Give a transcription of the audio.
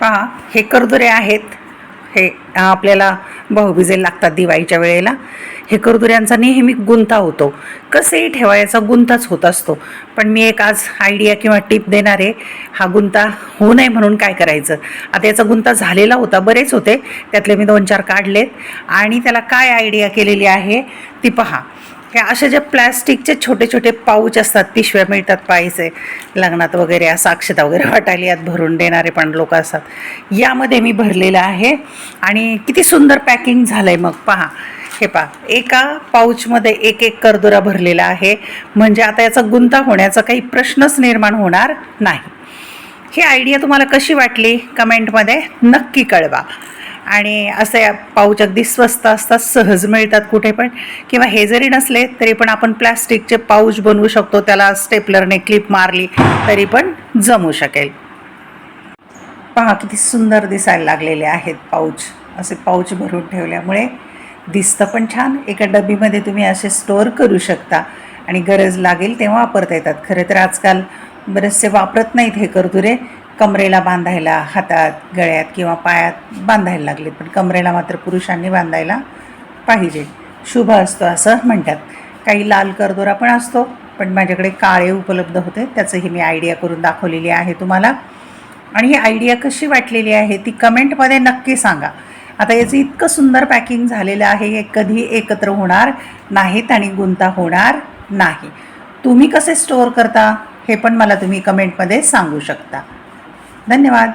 पहा हे करदुरे आहेत. हे आपल्याला भाऊबीजेला लागतात दिवाळीच्या वेळेला. हे करदुऱ्यांचा नेहमी गुंता होतो. कसेही ठेवायचा गुंताच होत असतो. पण मी एक आज आयडिया किंवा टिप देणार आहे. हा गुंता होऊ नये म्हणून काय करायचं? आता याचा गुंता झालेला होता बरेच होते. त्यातले मी दोन चार काढलेत. आणि त्याला काय आयडिया केलेली आहे ती पहा. हे असे जे प्लॅस्टिकचे छोटे छोटे पाऊच असतात पिशव्या मिळतात पाहिजे लग्नात वगैरे असं अक्षता वगैरे वाटायला यात भरून देणारे पण लोक असतात. यामध्ये मी भरलेलं आहे आणि किती सुंदर पॅकिंग झालं आहे मग पहा. हे पहा एका पाऊचमध्ये एक एक करदुरा भरलेला आहे. म्हणजे आता याचा गुंता होण्याचा काही प्रश्नच निर्माण होणार नाही. ही आयडिया तुम्हाला कशी वाटली? कमेंटमध्ये नक्की कळवा. आणि असे पाऊच अगदी स्वस्त असतात सहज मिळतात कुठे पण. किंवा हे जरी नसले तरी पण आपण प्लॅस्टिकचे पाऊच बनवू शकतो त्याला स्टेपलरने क्लिप मारली तरी पण जमू शकेल. पहा किती सुंदर दिसायला लागलेले आहेत पाऊच. असे पाऊच भरून ठेवल्यामुळे दिसतं पण छान. एका डबीमध्ये तुम्ही असे स्टोअर करू शकता. आणि गरज लागेल तेव्हा वापरता येतात. खरं तर आजकाल बरेचसे वापरत नाहीत हे करतुरे. कमरेला बांधायला हातात गळ्यात किंवा पायात बांधायला लागले. पण कमरेला मात्र पुरुषांनी बांधायला पाहिजे. शुभ असतो असं म्हणतात. काही लाल करदोरा पण असतो पण माझ्याकडे काळे उपलब्ध होते. त्याचंही मी आयडिया करून दाखवलेली आहे तुम्हाला. आणि ही आयडिया कशी वाटलेली आहे ती कमेंटमध्ये नक्की सांगा. आता याचं इतकं सुंदर पॅकिंग झालेलं आहे हे कधी एकत्र होणार नाहीत आणि गुंता होणार नाही. तुम्ही कसे स्टोअर करता हे पण मला तुम्ही कमेंटमध्ये सांगू शकता. धन्यवाद.